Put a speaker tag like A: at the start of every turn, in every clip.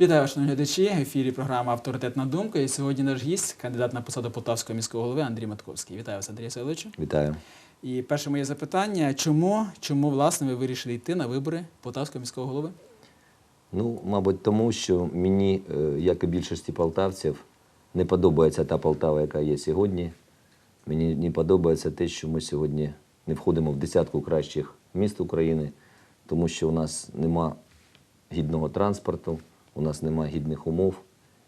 A: Вітаю, шановні глядачі. В ефірі програма Авторитетна думка. І сьогодні наш гість, кандидат на посаду Полтавського міського голови Андрій Матковський. Вітаю вас, Андрій Васильовичу.
B: Вітаю.
A: І перше моє запитання: чому, чому власне ви вирішили йти на вибори Полтавського міського голови?
B: Ну, мабуть, тому що мені, е, як і більшості полтавців, не подобається та Полтава, яка є сьогодні. Мені не подобається те, що ми сьогодні не входимо в десятку кращих міст України, тому що у нас нема гідного транспорту, у нас нема гідних умов.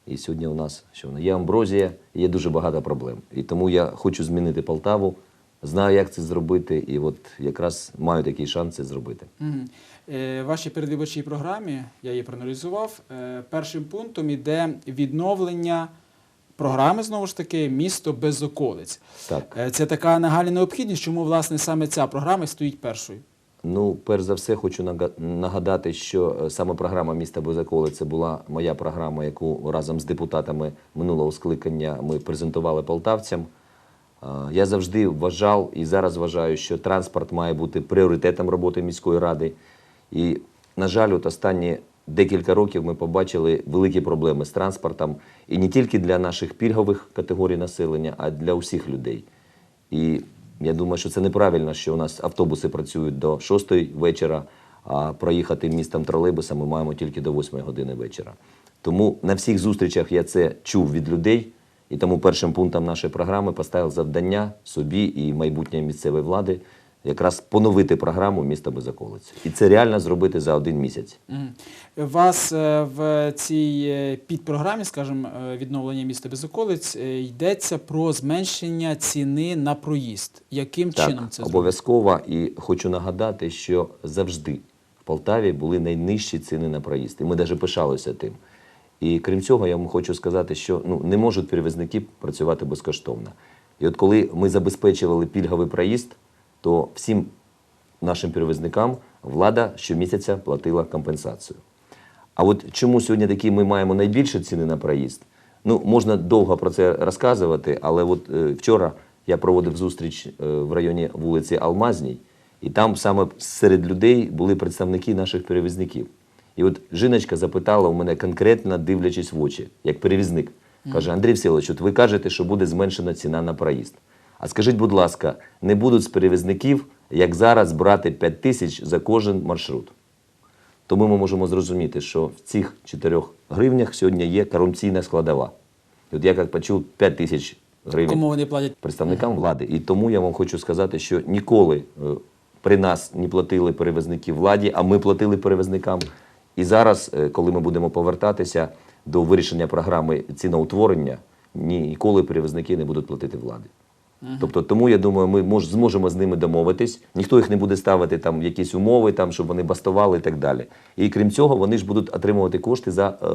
B: І сьогодні у нас що воно, є амброзія, є дуже багато проблем. І тому я хочу змінити Полтаву, знаю, як це зробити, і от якраз маю такий шанс це зробити.
A: Мгм. Е, вашій передвиборчій програмі, я її проаналізував, е, першим пунктом іде відновлення програми, знову ж таки, місто без околиць.
B: Так.
A: Е, Це така нагальна необхідність, чому власне саме ця програма стоїть першою.
B: Ну, перш за все, хочу нагадати, що е, саме програма міста без це була моя програма, яку разом з депутатами минулого скликання ми презентували полтавцям. Я завжди вважав і зараз вважаю, що транспорт має бути пріоритетом роботи міської ради. І, на жаль, от останні декілька років ми побачили великі проблеми з транспортом і не тільки для наших пільгових категорій населення, а й для усіх людей. І я думаю, що це неправильно, що у нас автобуси працюють до 6 вечора, а проїхати містом тролейбуса ми маємо тільки до 8 години вечора. Тому на всіх зустрічах я це чув від людей, і тому першим пунктом нашої програми поставив завдання собі і майбутньої місцевої влади якраз поновити програму міста без околиць. І це реально зробити за один місяць.
A: Вас е, в цій е, підпрограмі, скажімо, е, відновлення міста без околиць, йдеться про зменшення ціни на проїзд. Яким чином це зробити?
B: обов'язково. І хочу нагадати, що завжди в Полтаві були найнижчі ціни на проїзд. І ми навіть пишалися тим. І крім цього, я вам хочу сказати, що ну, не можуть перевізники працювати безкоштовно. І от коли ми забезпечували пільговий проїзд, то всім нашим перевізникам влада щомісяця платила компенсацію. А от чому сьогодні такі ми маємо найбільші ціни на проїзд? Ну, можна довго про це розказувати, але от е, вчора я проводив зустріч е, в районі вулиці Алмазній, і там саме серед людей були представники наших перевізників. І от жіночка запитала у мене конкретно дивлячись в очі, як перевізник. Каже: Андрій Всеволодович, от ви кажете, що буде зменшена ціна на проїзд. А скажіть, будь ласка, не будуть з перевізників, як зараз, брати 5 тисяч за кожен маршрут? Тому ми можемо зрозуміти, що в цих 4 гривнях сьогодні є корупційна складова. І от я як почув 5 тисяч гривень
A: Кому вони платять?
B: представникам влади. І тому я вам хочу сказати, що ніколи е, при нас не платили перевізники владі, а ми платили перевізникам. І зараз, е, коли ми будемо повертатися до вирішення програми ціноутворення, ніколи перевізники не будуть платити владі. Тобто, тому я думаю, ми мож, зможемо з ними домовитись. Ніхто їх не буде ставити там якісь умови, там, щоб вони бастували і так далі. І крім цього, вони ж будуть отримувати кошти за е,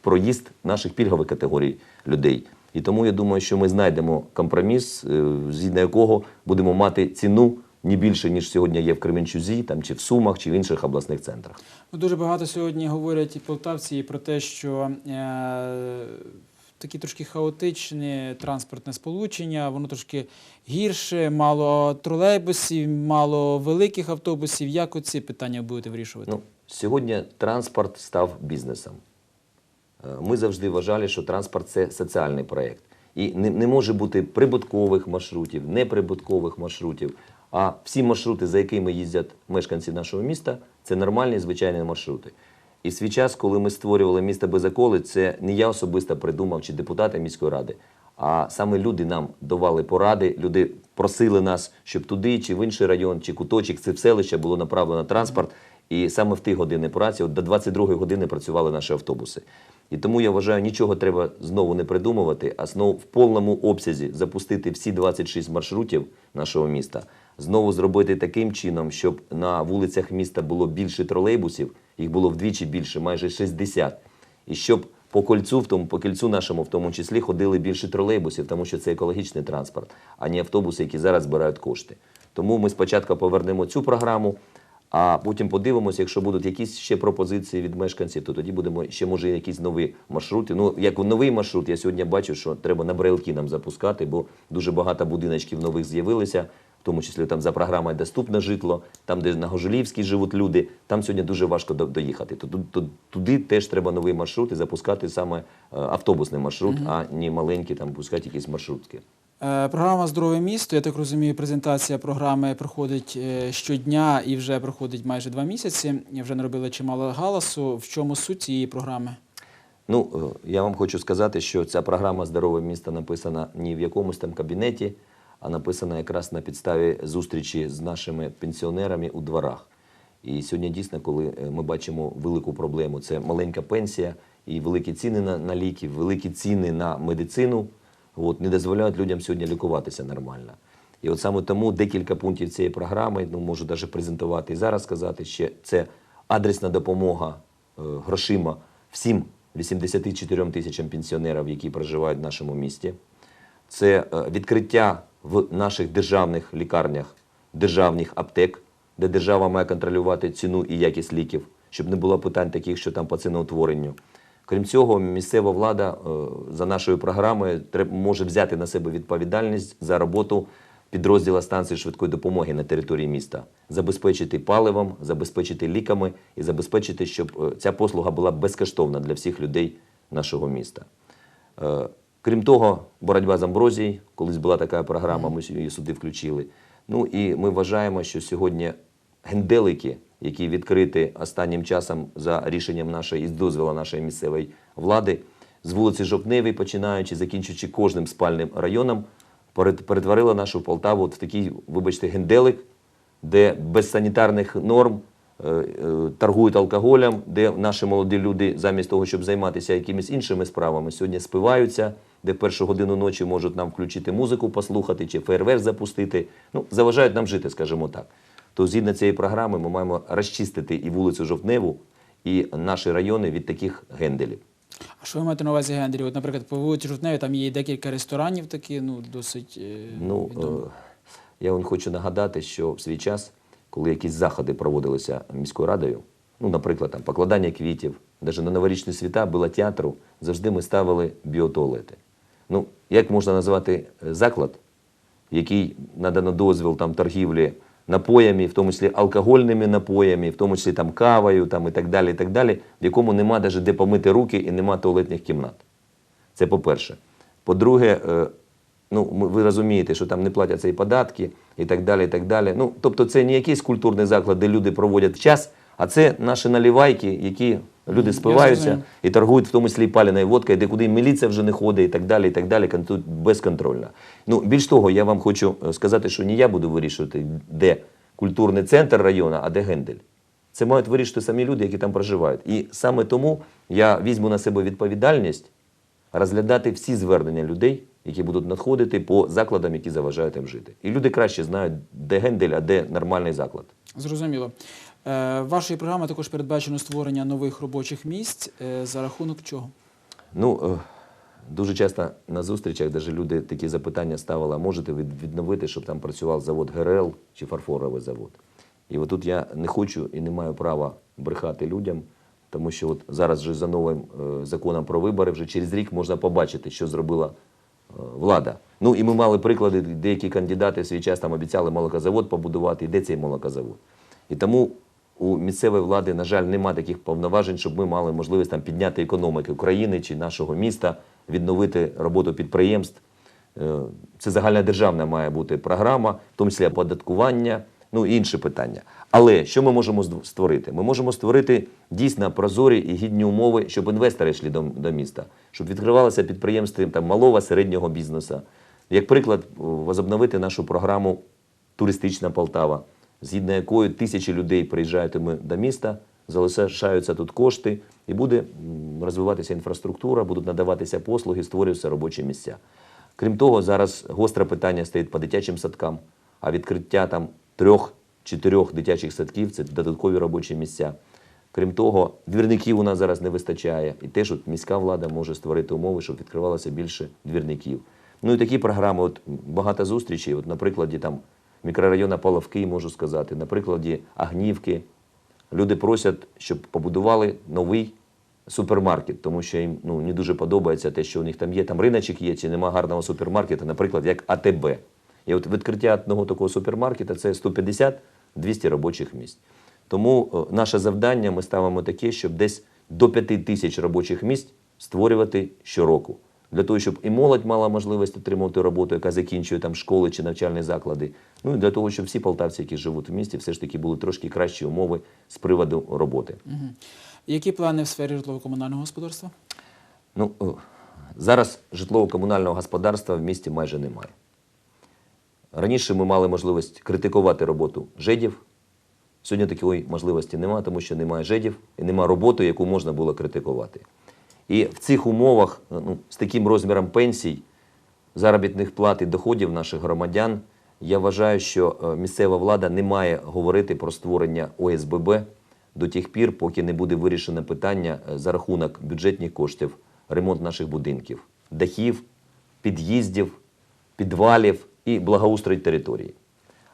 B: проїзд наших пільгових категорій людей. І тому я думаю, що ми знайдемо компроміс, е, згідно якого будемо мати ціну не більше, ніж сьогодні є в Кременчузі, там, чи в Сумах, чи в інших обласних центрах.
A: Ну, Дуже багато сьогодні говорять і полтавці і про те, що е, такі трошки хаотичні транспортне сполучення, воно трошки гірше, мало тролейбусів, мало великих автобусів. Як оці питання будете вирішувати?
B: Ну, сьогодні транспорт став бізнесом. Е, Ми завжди вважали, що транспорт це соціальний проєкт. І не, не може бути прибуткових маршрутів, неприбуткових маршрутів. А всі маршрути, за якими їздять мешканці нашого міста, це нормальні звичайні маршрути. І в свій час, коли ми створювали місто без околиць, це не я особисто придумав чи депутати міської ради, а саме люди нам давали поради, люди просили нас, щоб туди, чи в інший район, чи куточок, це в селище було направлено транспорт. І саме в ті години праці, от до 22 години працювали наші автобуси. І тому я вважаю, нічого треба знову не придумувати, а знову в повному обсязі запустити всі 26 маршрутів нашого міста, знову зробити таким чином, щоб на вулицях міста було більше тролейбусів, їх було вдвічі більше, майже 60. І щоб по кольцю, в тому по кільцю нашому, в тому числі, ходили більше тролейбусів, тому що це екологічний транспорт, а не автобуси, які зараз збирають кошти. Тому ми спочатку повернемо цю програму. А потім подивимося, якщо будуть якісь ще пропозиції від мешканців, то тоді будемо ще може якісь нові маршрути. Ну як новий маршрут, я сьогодні бачу, що треба на брелки нам запускати, бо дуже багато будиночків нових з'явилися. В тому числі там за програмою Доступне житло, там, де на Гожелівській живуть люди, там сьогодні дуже важко до- доїхати. Туди, теж треба новий маршрут і запускати саме е, автобусний маршрут, а не маленький там пускати якісь маршрутки.
A: Е, Програма Здорове місто. Я так розумію, презентація програми проходить е, щодня і вже проходить майже два місяці. Вже наробили чимало галасу. В чому суть цієї програми?
B: Ну, я вам хочу сказати, що ця програма Здорове місто написана не в якомусь там кабінеті, а написана якраз на підставі зустрічі з нашими пенсіонерами у дворах. І сьогодні дійсно, коли е, ми бачимо велику проблему, це маленька пенсія і великі ціни на, на ліки, великі ціни на медицину, от, не дозволяють людям сьогодні лікуватися нормально. І от саме тому декілька пунктів цієї програми, ну можу навіть презентувати і зараз сказати, ще це адресна допомога е, грошима всім 84 тисячам пенсіонерів, які проживають в нашому місті. Це е, відкриття в наших державних лікарнях державних аптек, де держава має контролювати ціну і якість ліків, щоб не було питань таких, що там по ціноутворенню. Крім цього, місцева влада е, за нашою програмою може взяти на себе відповідальність за роботу підрозділа станції швидкої допомоги на території міста, забезпечити паливом, забезпечити ліками і забезпечити, щоб е, ця послуга була безкоштовна для всіх людей нашого міста. Крім того, боротьба з амброзією, колись була така програма, ми її сюди включили. Ну і ми вважаємо, що сьогодні генделики, які відкриті останнім часом за рішенням нашої і з дозволу нашої місцевої влади, з вулиці Жовтневій, починаючи, закінчуючи кожним спальним районом, перет- перетворила нашу Полтаву в такий, вибачте, генделик, де без санітарних норм е, е, торгують алкоголем, де наші молоді люди замість того, щоб займатися якимись іншими справами, сьогодні спиваються, де в першу годину ночі можуть нам включити музику, послухати чи фейерверк запустити. Ну, заважають нам жити, скажімо так. То згідно цієї програми ми маємо розчистити і вулицю Жовтневу, і наші райони від таких генделів.
A: А що ви маєте на увазі генделі? От, наприклад, по вулиці Жовтневі там є декілька ресторанів, такі, ну, досить е,
B: Ну,
A: відомі.
B: е, я вам хочу нагадати, що в свій час, коли якісь заходи проводилися міською радою, ну, наприклад, там, покладання квітів, навіть на новорічні свята була театру, завжди ми ставили біотуалети. Ну, як можна назвати е, заклад, який надано дозвіл там, торгівлі напоями, в тому числі алкогольними напоями, в тому числі там, кавою там, і так далі, і так далі, в якому нема навіть де помити руки і нема туалетних кімнат. Це по-перше. По-друге, е, ну, ви розумієте, що там не платяться і податки, і так далі. і так далі. Ну, тобто це не якийсь культурний заклад, де люди проводять час, а це наші налівайки, які люди спиваються і торгують в тому числі і паляною водкою, де куди міліція вже не ходить, і так далі, і так далі, тут безконтрольно. Ну, більш того, я вам хочу е, сказати, що не я буду вирішувати, де культурний центр району, а де гендель. Це мають вирішити самі люди, які там проживають. І саме тому я візьму на себе відповідальність розглядати всі звернення людей, які будуть надходити по закладам, які заважають їм жити. І люди краще знають, де гендель, а де нормальний заклад.
A: Зрозуміло. Е, вашої програми також передбачено створення нових робочих місць. Е, за рахунок чого?
B: Ну, е, дуже часто на зустрічах даже люди такі запитання ставили, а можете відновити, щоб там працював завод ГРЛ чи фарфоровий завод. І от тут я не хочу і не маю права брехати людям, тому що от зараз вже за новим законом про вибори вже через рік можна побачити, що зробила влада. Ну і ми мали приклади, деякі кандидати в свій час там обіцяли молокозавод побудувати. І де цей молокозавод? І тому у місцевої влади, на жаль, нема таких повноважень, щоб ми мали можливість там підняти економіки України чи нашого міста, відновити роботу підприємств. Е, Це загальнодержавна має бути програма, в тому числі оподаткування, ну і інші питання. Але що ми можемо створити? Ми можемо створити дійсно прозорі і гідні умови, щоб інвестори йшли до, до міста, щоб відкривалися підприємства там, малого середнього бізнесу. Як приклад, возобновити нашу програму Туристична Полтава, згідно якої тисячі людей приїжджають до міста, залишаються тут кошти, і буде розвиватися інфраструктура, будуть надаватися послуги, створюються робочі місця. Крім того, зараз гостре питання стоїть по дитячим садкам, а відкриття там трьох-чотирьох дитячих садків це додаткові робочі місця. Крім того, двірників у нас зараз не вистачає, і теж от міська влада може створити умови, щоб відкривалося більше двірників. Ну і такі програми, от багато зустрічей, от на прикладі там мікрорайону Палавки, можу сказати, на прикладі Агнівки. Люди просять, щоб побудували новий супермаркет, тому що їм ну, не дуже подобається те, що у них там є. Там риночок є, чи нема гарного супермаркета, наприклад, як АТБ. І от відкриття одного такого супермаркета це 150-200 робочих місць. Тому е, наше завдання ми ставимо таке, щоб десь до 5 тисяч робочих місць створювати щороку. Для того, щоб і молодь мала можливість отримувати роботу, яка закінчує там школи чи навчальні заклади. Ну і для того, щоб всі полтавці, які живуть в місті, все ж таки були трошки кращі умови з приводу роботи.
A: Які плани в сфері житлово-комунального господарства?
B: Ну, зараз житлово-комунального господарства в місті майже немає. Раніше ми мали можливість критикувати роботу жедів. Сьогодні такої можливості немає, тому що немає жедів і немає роботи, яку можна було критикувати. І в цих умовах, ну, з таким розміром пенсій, заробітних плат і доходів наших громадян, я вважаю, що е, місцева влада не має говорити про створення ОСББ до тих пір, поки не буде вирішено питання е, за рахунок бюджетних коштів, ремонт наших будинків, дахів, під'їздів, підвалів і благоустрій території.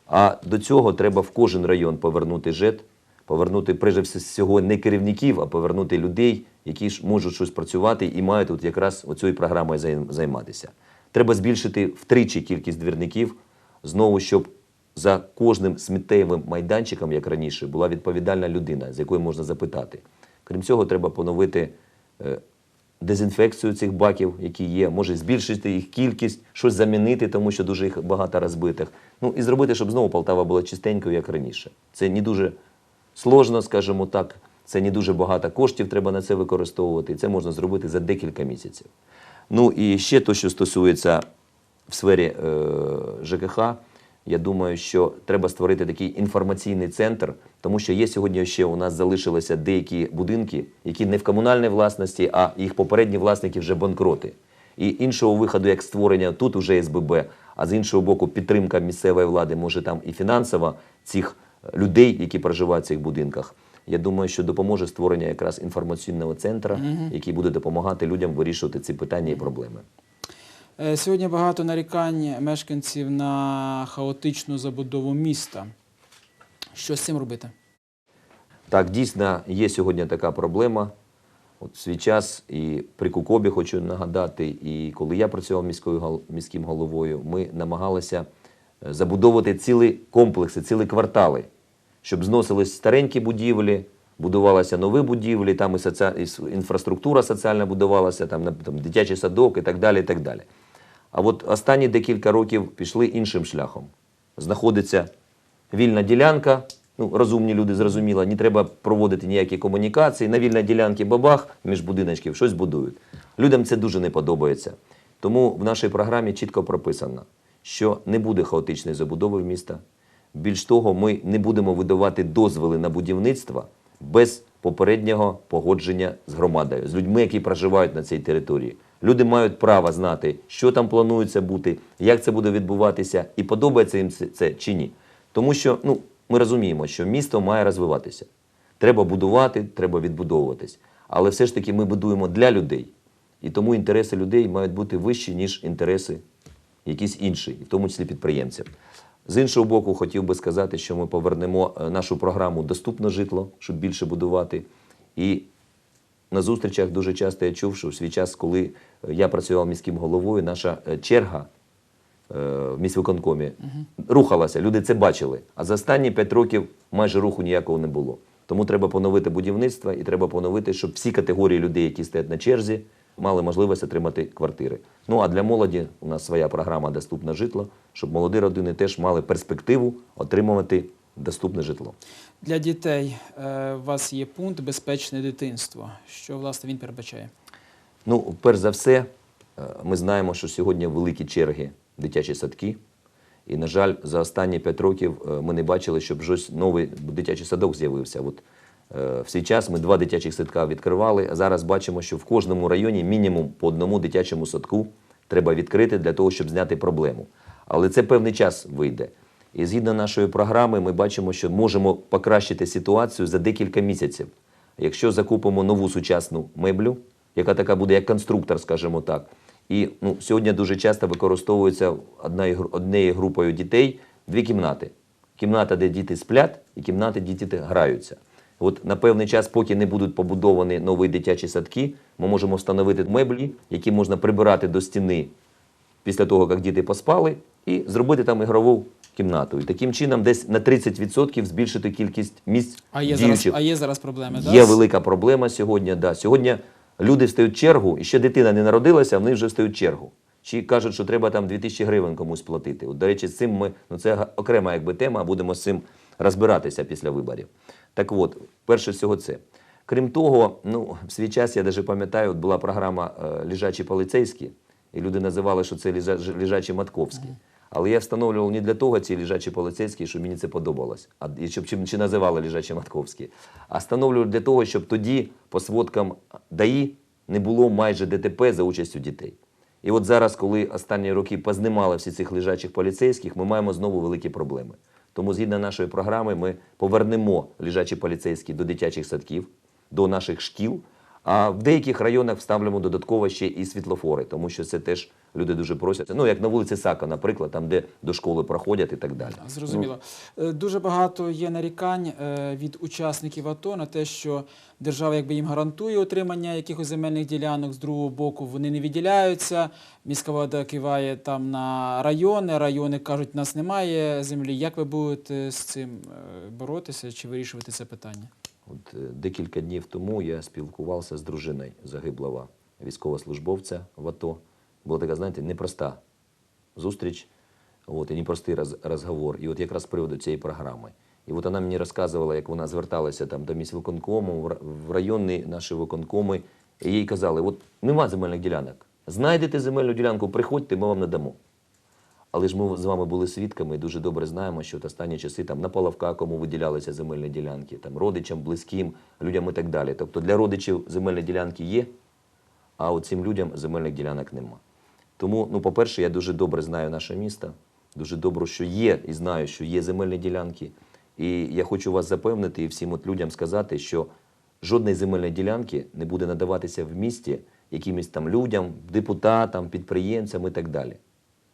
B: А до цього треба в кожен район повернути ЖЕТ, повернути прежде всього не керівників, а повернути людей, які ж можуть щось працювати і мають от якраз оцією програмою займатися. Треба збільшити втричі кількість двірників, знову щоб за кожним сміттєвим майданчиком, як раніше, була відповідальна людина, з якої можна запитати. Крім цього, треба поновити е, дезінфекцію цих баків, які є, може збільшити їх кількість, щось замінити, тому що дуже їх багато розбитих. Ну і зробити, щоб знову Полтава була чистенькою, як раніше. Це не дуже сложно, скажімо так. Це не дуже багато коштів треба на це використовувати. І це можна зробити за декілька місяців. Ну і ще то, що стосується в сфері е, ЖКХ, я думаю, що треба створити такий інформаційний центр, тому що є сьогодні ще у нас залишилися деякі будинки, які не в комунальній власності, а їх попередні власники вже банкроти. І іншого виходу, як створення тут уже СББ, а з іншого боку, підтримка місцевої влади, може там і фінансова цих людей, які проживають в цих будинках. Я думаю, що допоможе створення якраз інформаційного центру, який буде допомагати людям вирішувати ці питання і проблеми.
A: Е, Сьогодні багато нарікань мешканців на хаотичну забудову міста. Що з цим робити?
B: Так, дійсно, є сьогодні така проблема. От в свій час і при Кукобі хочу нагадати, і коли я працював міською міським головою, ми намагалися е, забудовувати цілі комплекси, цілі квартали, щоб зносились старенькі будівлі, будувалися нові будівлі, там і, соці... і інфраструктура соціальна будувалася, там, там дитячий садок і так далі. І так далі. А от останні декілька років пішли іншим шляхом. Знаходиться вільна ділянка. Ну, розумні люди зрозуміло, не треба проводити ніякі комунікації. На вільній ділянці бабах між будиночків щось будують. Людям це дуже не подобається. Тому в нашій програмі чітко прописано, що не буде хаотичної забудови в міста. Більш того, ми не будемо видавати дозволи на будівництво без попереднього погодження з громадою, з людьми, які проживають на цій території. Люди мають право знати, що там планується бути, як це буде відбуватися, і подобається їм це, чи ні. Тому що ну, ми розуміємо, що місто має розвиватися. Треба будувати, треба відбудовуватись. Але все ж таки ми будуємо для людей. І тому інтереси людей мають бути вищі, ніж інтереси якісь інші, в тому числі підприємців. З іншого боку, хотів би сказати, що ми повернемо е, нашу програму Доступне житло, щоб більше будувати. І на зустрічах дуже часто я чув, що в свій час, коли е, я працював міським головою, наша е, черга в міськвиконкомі рухалася. Люди це бачили. А за останні п'ять років майже руху ніякого не було. Тому треба поновити будівництво і треба поновити, щоб всі категорії людей, які стоять на черзі, мали можливість отримати квартири. Ну а для молоді у нас своя програма Доступне житло, щоб молоді родини теж мали перспективу отримувати доступне житло.
A: Для дітей е, у вас є пункт безпечне дитинство. Що власне він передбачає?
B: Ну, перш за все, е, ми знаємо, що сьогодні великі черги дитячі садки. І, на жаль, за останні 5 років е, ми не бачили, щоб щось новий дитячий садок з'явився. От, в свій час ми два дитячих садка відкривали, зараз бачимо, що в кожному районі мінімум по одному дитячому садку треба відкрити для того, щоб зняти проблему. Але це певний час вийде. І згідно нашої програми, ми бачимо, що можемо покращити ситуацію за декілька місяців. Якщо закупимо нову сучасну меблю, яка така буде як конструктор, скажімо так. І ну, сьогодні дуже часто використовується однією групою дітей дві кімнати. Кімната, де діти сплять, і кімната, де діти граються. От на певний час, поки не будуть побудовані нові дитячі садки, ми можемо встановити меблі, які можна прибирати до стіни після того, як діти поспали, і зробити там ігрову кімнату. І таким чином десь на 30% збільшити кількість місць
A: А є, зараз,
B: діючих.
A: а є зараз проблеми,
B: Є
A: да?
B: велика проблема сьогодні. Да. Сьогодні люди встають в чергу, і ще дитина не народилася, вони вже встають в чергу. Чи кажуть, що треба там 2000 гривень комусь платити. От, до речі, з цим ми, ну це окрема якби, тема, будемо з цим розбиратися після виборів. Так от, перше всього це. Крім того, ну, в свій час я навіть пам'ятаю, от була програма е, Лежачі поліцейські, і люди називали, що це лежачі матковські. Але я встановлював не для того ці лежачі поліцейські, щоб мені це подобалось, а і щоб чи, чи називали лежачі матковські, а встановлював для того, щоб тоді по сводкам ДАІ не було майже ДТП за участю дітей. І от зараз, коли останні роки познімали всі цих лежачих поліцейських, ми маємо знову великі проблеми. Тому згідно нашої програми ми повернемо лежачі поліцейські до дитячих садків, до наших шкіл. А в деяких районах вставлюємо додатково ще і світлофори, тому що це теж люди дуже просять. Ну, як на вулиці Сака, наприклад, там, де до школи проходять і так далі.
A: Зрозуміло. Е, Дуже багато є нарікань е, від учасників АТО на те, що держава якби їм гарантує отримання якихось земельних ділянок, з другого боку вони не виділяються. Міська влада киває там на райони, райони кажуть, нас немає землі. Як ви будете з цим е, боротися чи вирішувати це питання?
B: От е, декілька днів тому я спілкувався з дружиною загиблого військовослужбовця в АТО. Була така, знаєте, непроста зустріч, от, і непростий роз, розговор. І от якраз з приводу цієї програми. І от вона мені розказувала, як вона зверталася там до міськвиконкому, в ра- в районні наші виконкоми, і їй казали, от нема земельних ділянок. Знайдете земельну ділянку, приходьте, ми вам надамо. Але ж ми з вами були свідками і дуже добре знаємо, що от останні часи там на Половка, кому виділялися земельні ділянки, там родичам, близьким, людям і так далі. Тобто для родичів земельні ділянки є, а от цим людям земельних ділянок нема. Тому, ну, по-перше, я дуже добре знаю наше місто, дуже добре, що є, і знаю, що є земельні ділянки. І я хочу вас запевнити і всім от людям сказати, що жодної земельної ділянки не буде надаватися в місті якимось там людям, депутатам, підприємцям і так далі.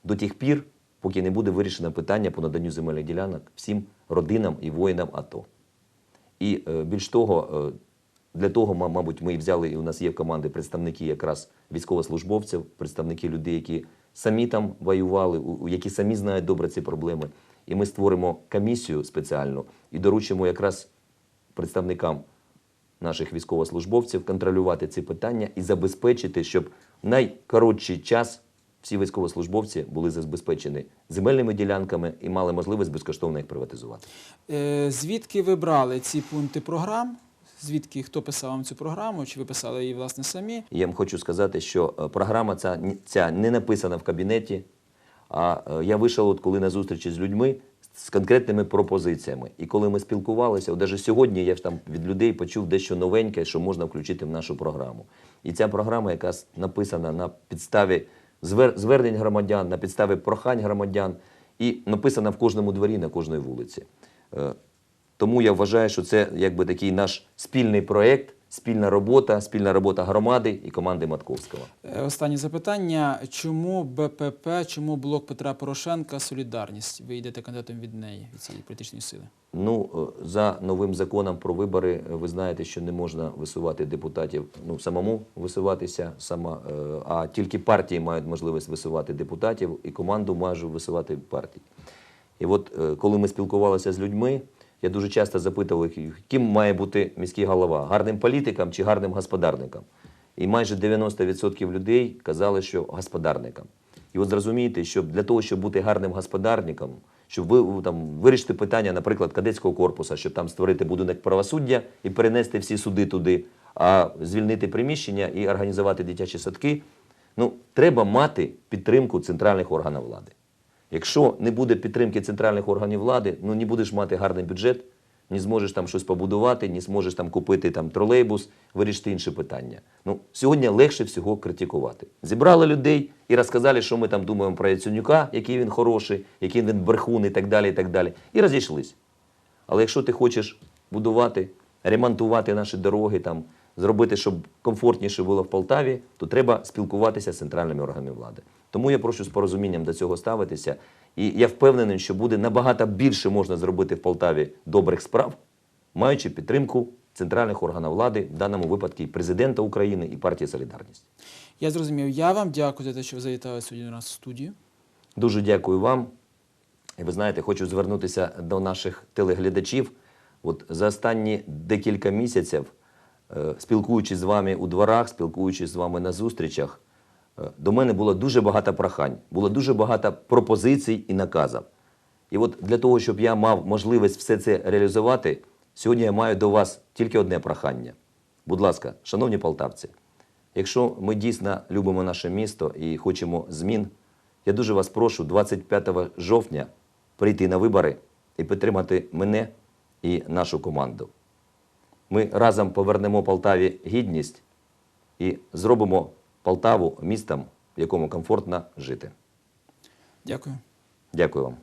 B: До тих пір, поки не буде вирішено питання по наданню земельних ділянок всім родинам і воїнам АТО. І е, більш того, е, для того, мабуть, ми і взяли, і у нас є в команді представники якраз військовослужбовців, представники людей, які самі там воювали, які самі знають добре ці проблеми. І ми створимо комісію спеціальну і доручимо якраз представникам наших військовослужбовців контролювати ці питання і забезпечити, щоб найкоротший час всі військовослужбовці були забезпечені земельними ділянками і мали можливість безкоштовно їх приватизувати.
A: Е, Звідки ви брали ці пункти програм? Звідки хто писав вам цю програму? Чи ви писали її власне самі?
B: Я вам хочу сказати, що е, програма ця, ця не написана в кабінеті. А е, я вийшов, от коли на зустрічі з людьми з конкретними пропозиціями. І коли ми спілкувалися, от навіть сьогодні я ж там від людей почув дещо новеньке, що можна включити в нашу програму. І ця програма, яка написана на підставі звернень громадян, на підставі прохань громадян, і написана в кожному дворі на кожної вулиці. Е, Тому я вважаю, що це якби такий наш спільний проєкт, спільна робота, спільна робота громади і команди Матковського.
A: Е, Останнє запитання: чому БПП, чому блок Петра Порошенка Солідарність? Ви йдете кандидатом від неї, від цієї політичної сили?
B: Ну, е, за новим законом про вибори, е, ви знаєте, що не можна висувати депутатів, ну, самому висуватися, сама, а тільки партії мають можливість висувати депутатів, і команду може висувати партії. І от коли ми спілкувалися з людьми, я дуже часто запитував ким має бути міський голова, гарним політиком чи гарним господарником. І майже 90% людей казали, що господарником. І от зрозумієте, що для того, щоб бути гарним господарником, щоб ви там вирішити питання, наприклад, кадетського корпусу, щоб там створити будинок правосуддя і перенести всі суди туди, а звільнити приміщення і організувати дитячі садки, ну треба мати підтримку центральних органів влади. Якщо не буде підтримки центральних органів влади, ну не будеш мати гарний бюджет, не зможеш там щось побудувати, не зможеш там купити там тролейбус, вирішити інші питання. Ну, сьогодні легше всього критикувати. Зібрали людей і розказали, що ми там думаємо про Яценюка, який він хороший, який він брехун і так далі, і так далі. І розійшлись. Але якщо ти хочеш будувати, ремонтувати наші дороги, там, зробити, щоб комфортніше було в Полтаві, то треба спілкуватися з центральними органами влади. Тому я прошу з порозумінням до цього ставитися. І я впевнений, що буде набагато більше можна зробити в Полтаві добрих справ, маючи підтримку центральних органів влади, в даному випадку і президента України і партії Солідарність.
A: Я зрозумів. Я вам дякую за те, що ви завітали сьогодні до нас в студію.
B: Дуже дякую вам. І ви знаєте, хочу звернутися до наших телеглядачів. От за останні декілька місяців, е, спілкуючись з вами у дворах, спілкуючись з вами на зустрічах, до мене було дуже багато прохань, було дуже багато пропозицій і наказів. І от для того, щоб я мав можливість все це реалізувати, сьогодні я маю до вас тільки одне прохання. Будь ласка, шановні полтавці, якщо ми дійсно любимо наше місто і хочемо змін, я дуже вас прошу 25 жовтня прийти на вибори і підтримати мене і нашу команду. Ми разом повернемо Полтаві гідність і зробимо Полтаву містом, в якому комфортно жити.
A: Дякую.
B: Дякую вам.